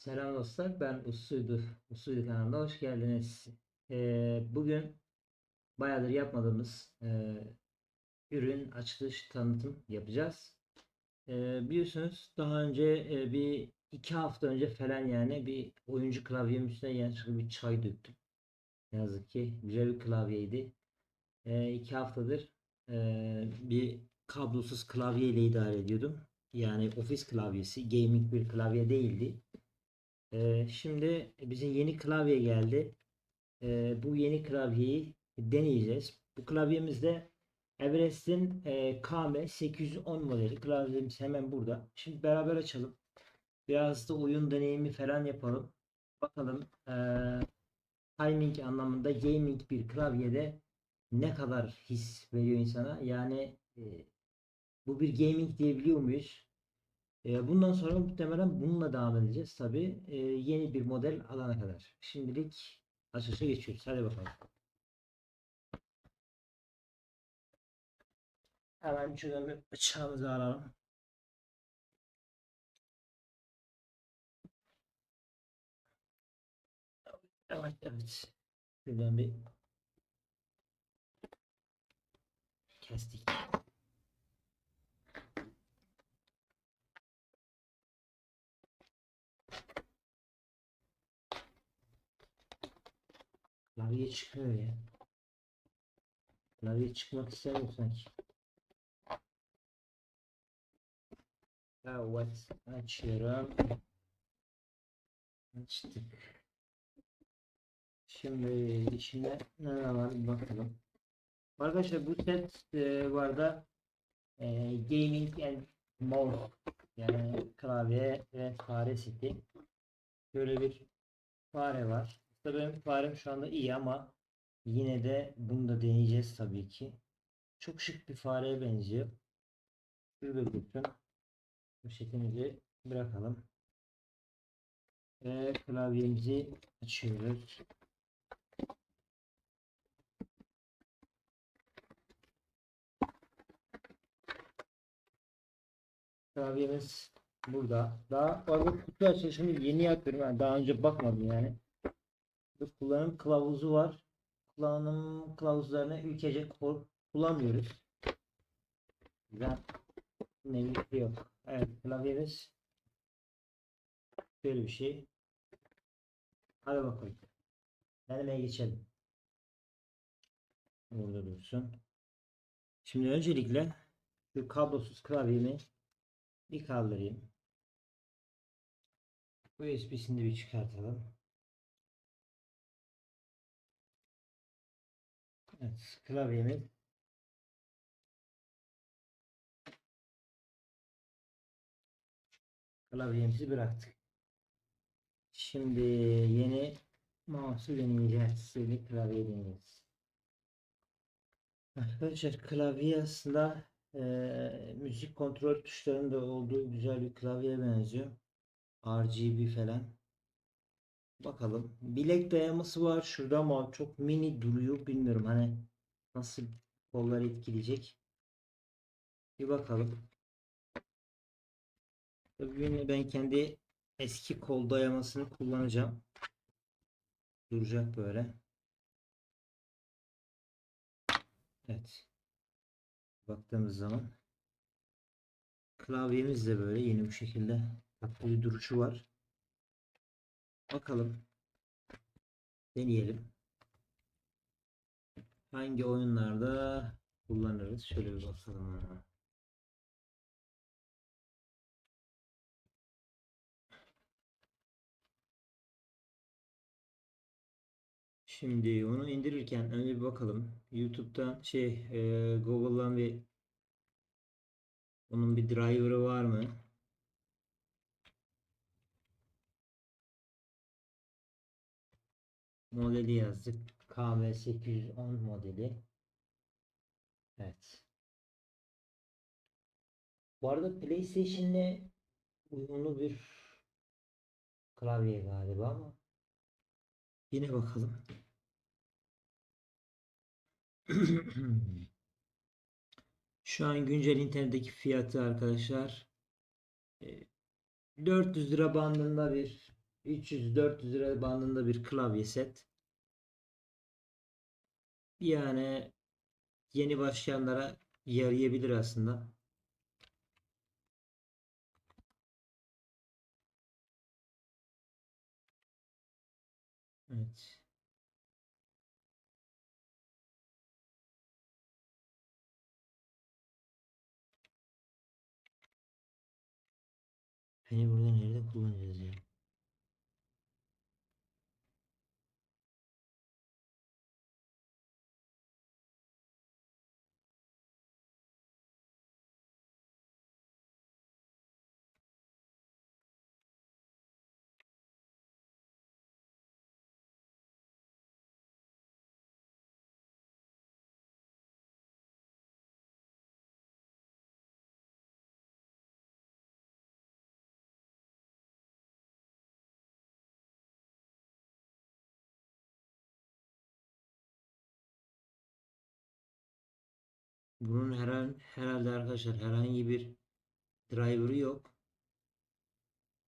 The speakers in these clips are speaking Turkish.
Selam dostlar, ben Usuydu. Usuydu kanalına hoş geldiniz. Ee, bugün bayağıdır yapmadığımız e, ürün açılış tanıtım yapacağız. Ee, biliyorsunuz daha önce e, bir iki hafta önce falan yani bir oyuncu klavyemin üstüne yanlışlıkla bir çay döktüm. Yazık ki güzel bir klavyeydi. Ee, iki haftadır e, bir kablosuz klavye ile idare ediyordum. Yani ofis klavyesi, gaming bir klavye değildi. Şimdi bizim yeni klavye geldi. Bu yeni klavyeyi deneyeceğiz. Bu klavyemizde Everest'in e, KM810 modeli klavyemiz hemen burada. Şimdi beraber açalım. Biraz da oyun deneyimi falan yapalım. Bakalım e, timing anlamında gaming bir klavyede ne kadar his veriyor insana. Yani e, bu bir gaming diyebiliyor muyuz? Bundan sonra muhtemelen bununla devam edeceğiz tabi yeni bir model alana kadar. Şimdilik açışa geçiyoruz. Hadi bakalım. Hemen şuradan bir bıçağımızı alalım. Evet evet. Şuradan bir kestik. Klavye çıkıyor ya. Klavye çıkmak istemiyor sanki. Evet. Açıyorum. Açtık. Şimdi içinde ne var bakalım. Arkadaşlar bu set e, bu arada e, Gaming and Mouse yani klavye ve fare seti. Böyle bir fare var. Tabii benim farem şu anda iyi ama yine de bunu da deneyeceğiz tabii ki. Çok şık bir fareye benziyor. Şurada dursun. Poşetimizi bırakalım. Ve klavyemizi açıyoruz. Klavyemiz burada. Daha fazla kutu açılışını yeni yapıyorum. Yani daha önce bakmadım yani. Kullanım kılavuzu var. Kullanım kılavuzlarını ülkece kullanmıyoruz. Güzel. Neymiş yok. Evet klavyemiz böyle bir şey. Hadi bakalım. Denemeye geçelim. Burada dursun. Şimdi öncelikle şu kablosuz klavyemi bir kaldırayım. USB'sini bir çıkartalım. Evet, klavyemi klavyemizi bıraktık. Şimdi yeni mouse'u deneyeceğiz. Yeni klavye deneyeceğiz. Arkadaşlar klavye aslında e, müzik kontrol tuşlarında olduğu güzel bir klavyeye benziyor. RGB falan. Bakalım. Bilek dayaması var şurada ama çok mini duruyor. Bilmiyorum hani nasıl kolları etkileyecek. Bir bakalım. Tabii yine ben kendi eski kol dayamasını kullanacağım. Duracak böyle. Evet. Baktığımız zaman klavyemiz de böyle yeni bu şekilde tatlı bir duruşu var. Bakalım. Deneyelim. Hangi oyunlarda kullanırız? Şöyle bir bakalım. Şimdi onu indirirken önce bir bakalım. YouTube'dan şey e, Google'dan bir onun bir driver'ı var mı? Modeli yazdık. KV810 modeli. Evet. Bu arada PlayStation'le uyumlu bir klavye galiba ama yine bakalım. Şu an güncel internetteki fiyatı arkadaşlar 400 lira bandında bir 300-400 lira bandında bir klavye set. Yani yeni başlayanlara yarayabilir aslında. Evet. Beni burada nerede kullanacağız ya? Bunun herhal- herhalde arkadaşlar herhangi bir driver'ı yok.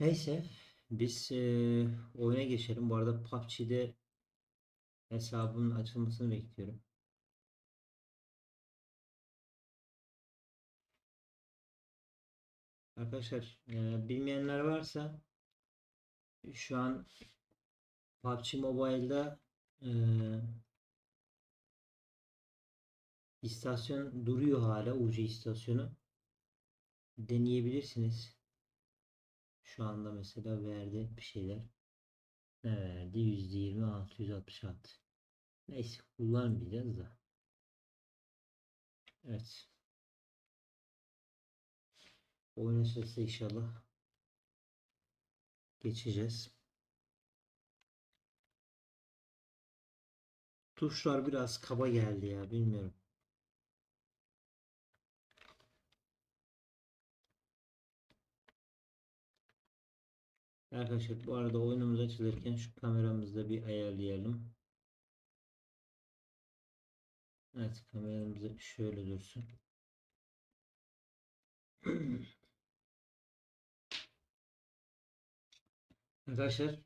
Neyse biz eee, oyuna geçelim. Bu arada PUBG'de hesabımın açılmasını bekliyorum. Arkadaşlar eee, bilmeyenler varsa şu an PUBG Mobile'da eee istasyon duruyor hala UC istasyonu. Deneyebilirsiniz. Şu anda mesela verdi bir şeyler. Ne verdi? %20 666. Neyse kullanmayacağız da. Evet. Oyun açılırsa inşallah geçeceğiz. Tuşlar biraz kaba geldi ya bilmiyorum. Arkadaşlar bu arada oyunumuz açılırken şu kameramızı da bir ayarlayalım. Evet kameramızı şöyle dursun. Arkadaşlar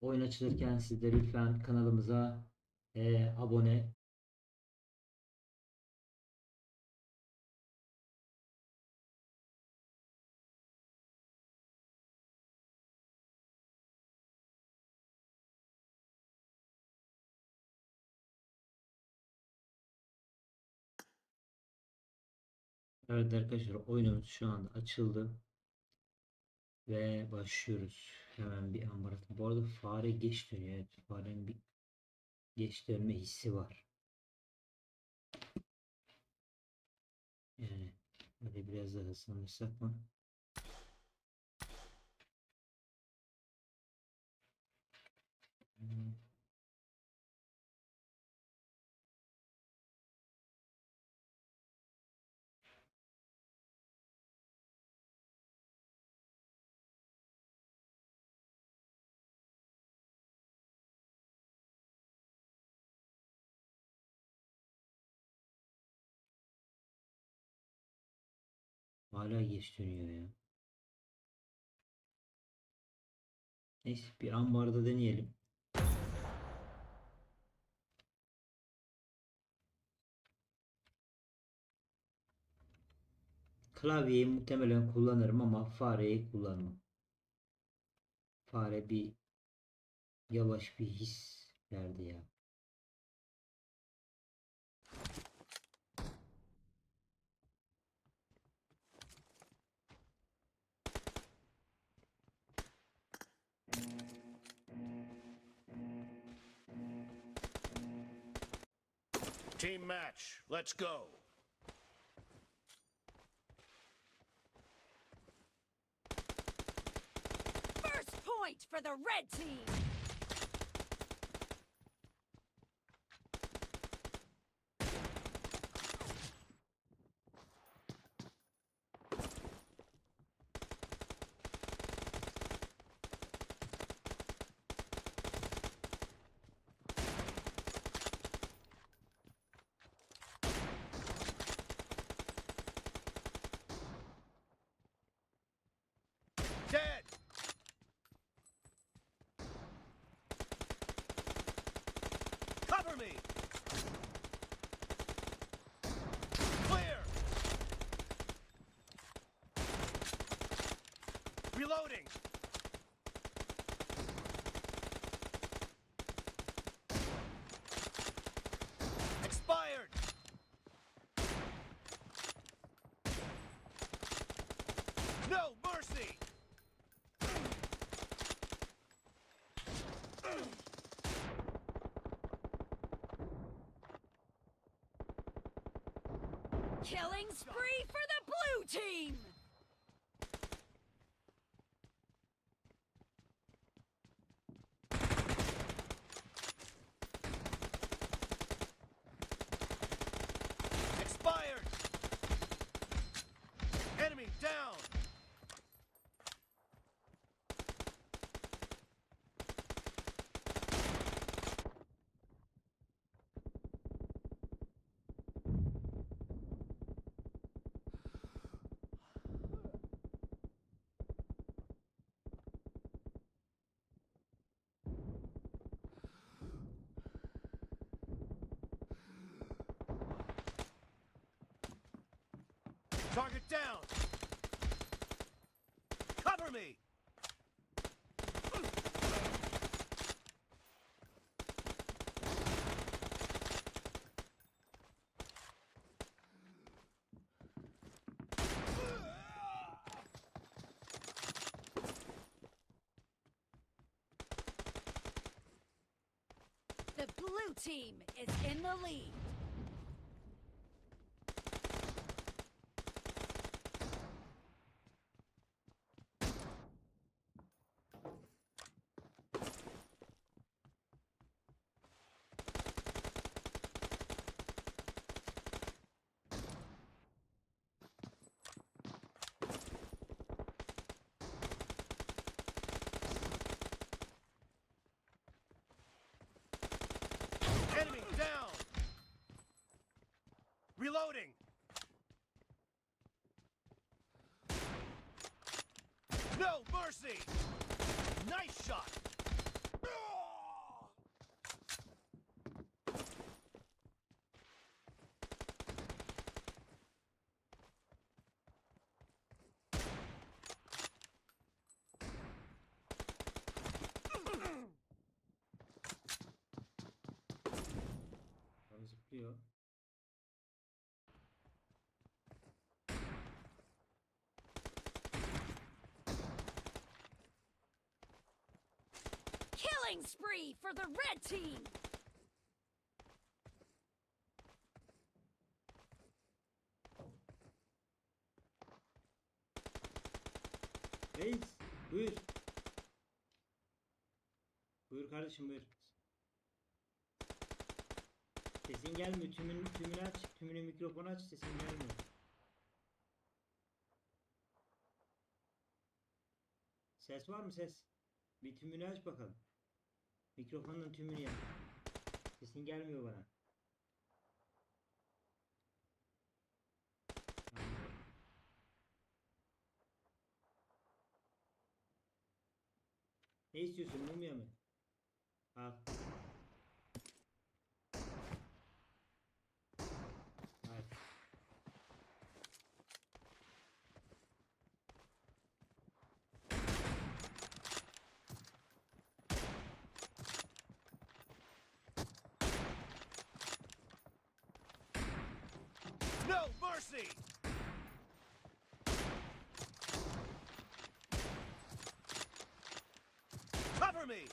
oyun açılırken siz de lütfen kanalımıza eee, abone Evet arkadaşlar oyunumuz şu anda açıldı. Ve başlıyoruz. Hemen bir atın. Bu arada fare geç dönüyor. Evet, farenin bir geç dönme hissi var. Yani böyle biraz daha hızlanırsak mı? Hmm. Hala geç ya. Neyse bir ambarda deneyelim. Klavyeyi muhtemelen kullanırım ama fareyi kullanmam. Fare bir yavaş bir his verdi ya. Team match, let's go. First point for the red team. Dead. Reloading. Expired. No mercy. Killing spree for the blue team! Target down. Cover me. The blue team is in the lead. Enemy down. Reloading. No mercy. Nice shot. Killing spree for the red team! Reis buyur. Buyur kardeşim buyur. Sesin gelmiyor. Tümünü, tümünü aç. Tümünü mikrofonu aç. Sesin gelmiyor. Ses var mı ses? Bir tümünü aç bakalım. Mikrofonun tümünü yap. Sesin gelmiyor bana. Ne istiyorsun mumya mı? Al. Mercy. Cover me.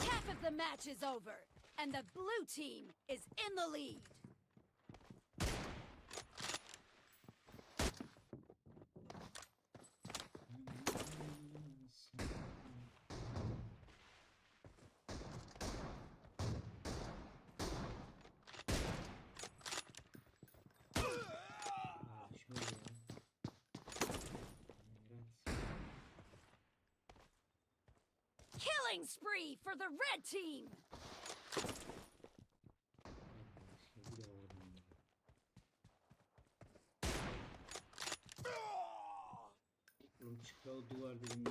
Half of the match is over, and the blue team is in the lead. Killing spree for the red team! Arkadaşlar bir daha oradan ya. Oğlum çıkalı duvar dedim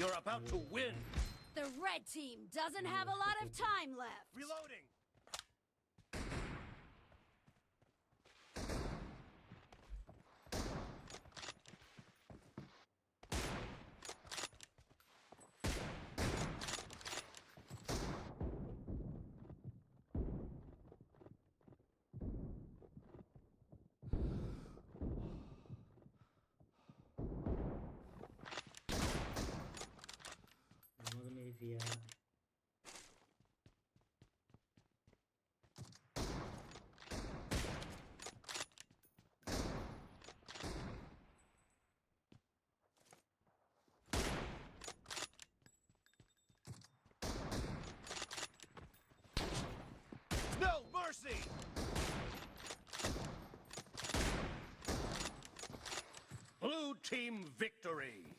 You're about to win. The red team doesn't have a lot of time left. Reloading. No mercy! Blue team victory!